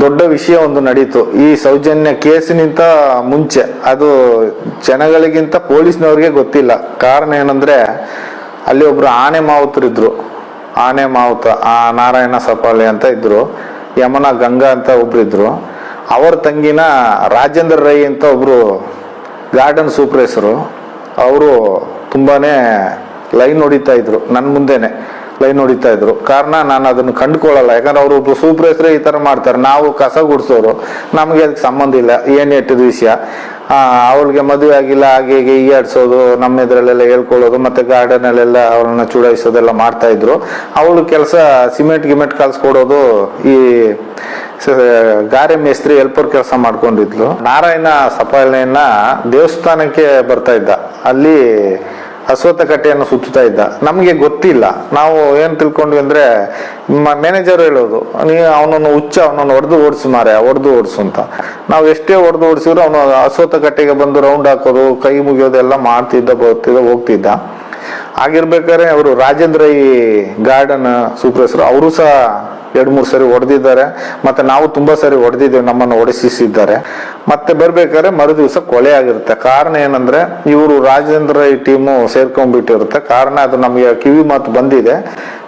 ದೊಡ್ಡ ವಿಷಯ ಒಂದು ನಡೀತು. ಈ ಸೌಜನ್ಯ ಕೇಸಿನಿಂದ ಮುಂಚೆ, ಅದು ಜನಗಳಿಗಿಂತ ಪೊಲೀಸ್ನವ್ರಿಗೆ ಗೊತ್ತಿಲ್ಲ. ಕಾರಣ ಏನಂದ್ರೆ, ಅಲ್ಲಿ ಒಬ್ರು ಆನೆ ಮಾವುತರಿದ್ರು ಆನೆ ಮಾವುತ, ಆ ನಾರಾಯಣ ಸಪಾಳಿ ಅಂತ ಇದ್ರು. ಯಮನ ಗಂಗಾ ಅಂತ ಒಬ್ರು ಇದ್ರು. ಅವ್ರ ತಂಗಿನ ರಾಜೇಂದ್ರ ರೈ ಅಂತ ಒಬ್ರು ಗಾರ್ಡನ್ ಸೂಪರ್ವೈಸರು, ಅವರು ತುಂಬಾನೇ ಲೈನ್ ಹೊಡಿತಾ ಇದ್ರು ನನ್ನ ಮುಂದೆನೆ. ಲೈನ್ ಹೊಡಿತಾ ಇದ್ರು. ಕಾರಣ ನಾನು ಅದನ್ನು ಕಂಡುಕೊಳ್ಳಲ್ಲ. ಯಾಕಂದ್ರೆ ಅವರು ಒಬ್ರು ಹೆಸರು ಈ ತರ ಮಾಡ್ತಾರೆ. ನಾವು ಕಸ ಗುಡಿಸೋರು. ನಮಗೆ ಅದಕ್ಕೆ ಸಂಬಂಧ ಇಲ್ಲ. ಏನ್ ಇಟ್ಟಿದ ವಿಷಯ? ಅವಳಿಗೆ ಮದುವೆ ಆಗಿಲ್ಲ, ಹಾಗೆ ಹೀಗೆ ಈಯಾಡ್ಸೋದು ನಮ್ಮ ಇದ್ರಲ್ಲೆಲ್ಲ ಹೇಳ್ಕೊಳ್ಳೋದು, ಮತ್ತೆ ಗಾರ್ಡನ್ ಅಲ್ಲೆಲ್ಲ ಅವಳನ್ನ ಚುಡಾಯಿಸೋದೆಲ್ಲ ಮಾಡ್ತಾ ಇದ್ರು. ಅವಳು ಕೆಲಸ ಸಿಮೆಂಟ್ ಗಿಮೆಂಟ್ ಕಲ್ಸ್ಕೊಡೋದು ಈ ಗಾರೆ ಮೇಸ್ತ್ರಿ ಹೆಲ್ಪರ್ ಕೆಲಸ ಮಾಡ್ಕೊಂಡಿದ್ಲು. ನಾರಾಯಣ ಸಪಾಲನೆಯನ್ನ ದೇವಸ್ಥಾನಕ್ಕೆ ಬರ್ತಾ ಇದ್ದ. ಅಲ್ಲಿ ಅಶ್ವತ್ಥ ಕಟ್ಟೆಯನ್ನು ಸುತ್ತುತ್ತಾ ಇದ್ದ. ನಮಗೆ ಗೊತ್ತಿಲ್ಲ. ನಾವು ಏನ್ ತಿಳ್ಕೊಂಡ್ವಿ ಅಂದ್ರೆ ಮ್ಯಾನೇಜರ್ ಹೇಳೋದು ನೀ ಅವನನ್ನು ಹುಚ್ಚ, ಅವನನ್ನು ಹೊಡೆದು ಓಡಿಸು ಮಾರೆ ಹೊಡೆದು ಓಡಿಸು ಅಂತ. ನಾವು ಎಷ್ಟೇ ಹೊಡೆದು ಓಡಿಸಿದ್ರು ಅವನು ಅಶ್ವತ್ಥ ಕಟ್ಟೆಗೆ ಬಂದು ರೌಂಡ್ ಹಾಕೋದು, ಕೈ ಮುಗಿಯೋದೆಲ್ಲ ಮಾಡ್ತಿದ್ದ, ಬರ್ತಿದ್ದ, ಹೋಗ್ತಿದ್ದ. ಆಗಿರ್ಬೇಕಾದ್ರೆ ಅವರು ರಾಜೇಂದ್ರ ಈ ಗಾರ್ಡನ್ ಸೂಪರ್ವೈಸರ್ ಅವರು ಸಹ ಎರಡು ಮೂರು ಸರಿ ಹೊಡೆದಿದ್ದಾರೆ. ಮತ್ತೆ ನಾವು ತುಂಬಾ ಸರಿ ಹೊಡೆದಿದ್ದೇವೆ, ನಮ್ಮನ್ನು ಹೊಡೆಸಿಸಿದ್ದಾರೆ. ಮತ್ತೆ ಬರ್ಬೇಕಾದ್ರೆ ಮರು ದಿವಸ ಕೊಲೆ ಆಗಿರುತ್ತೆ. ಕಾರಣ ಏನಂದ್ರೆ ಇವರು ರಾಜೇಂದ್ರ ಈ ಟೀಮು ಸೇರ್ಕೊಂಡ್ಬಿಟ್ಟಿರುತ್ತೆ. ಕಾರಣ ಅದು ನಮಗೆ ಕಿವಿ ಮಾತು ಬಂದಿದೆ.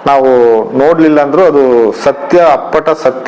ನಾವು ನೋಡ್ಲಿಲ್ಲ ಅಂದ್ರೂ ಅದು ಸತ್ಯ, ಅಪ್ಪಟ ಸತ್ಯ.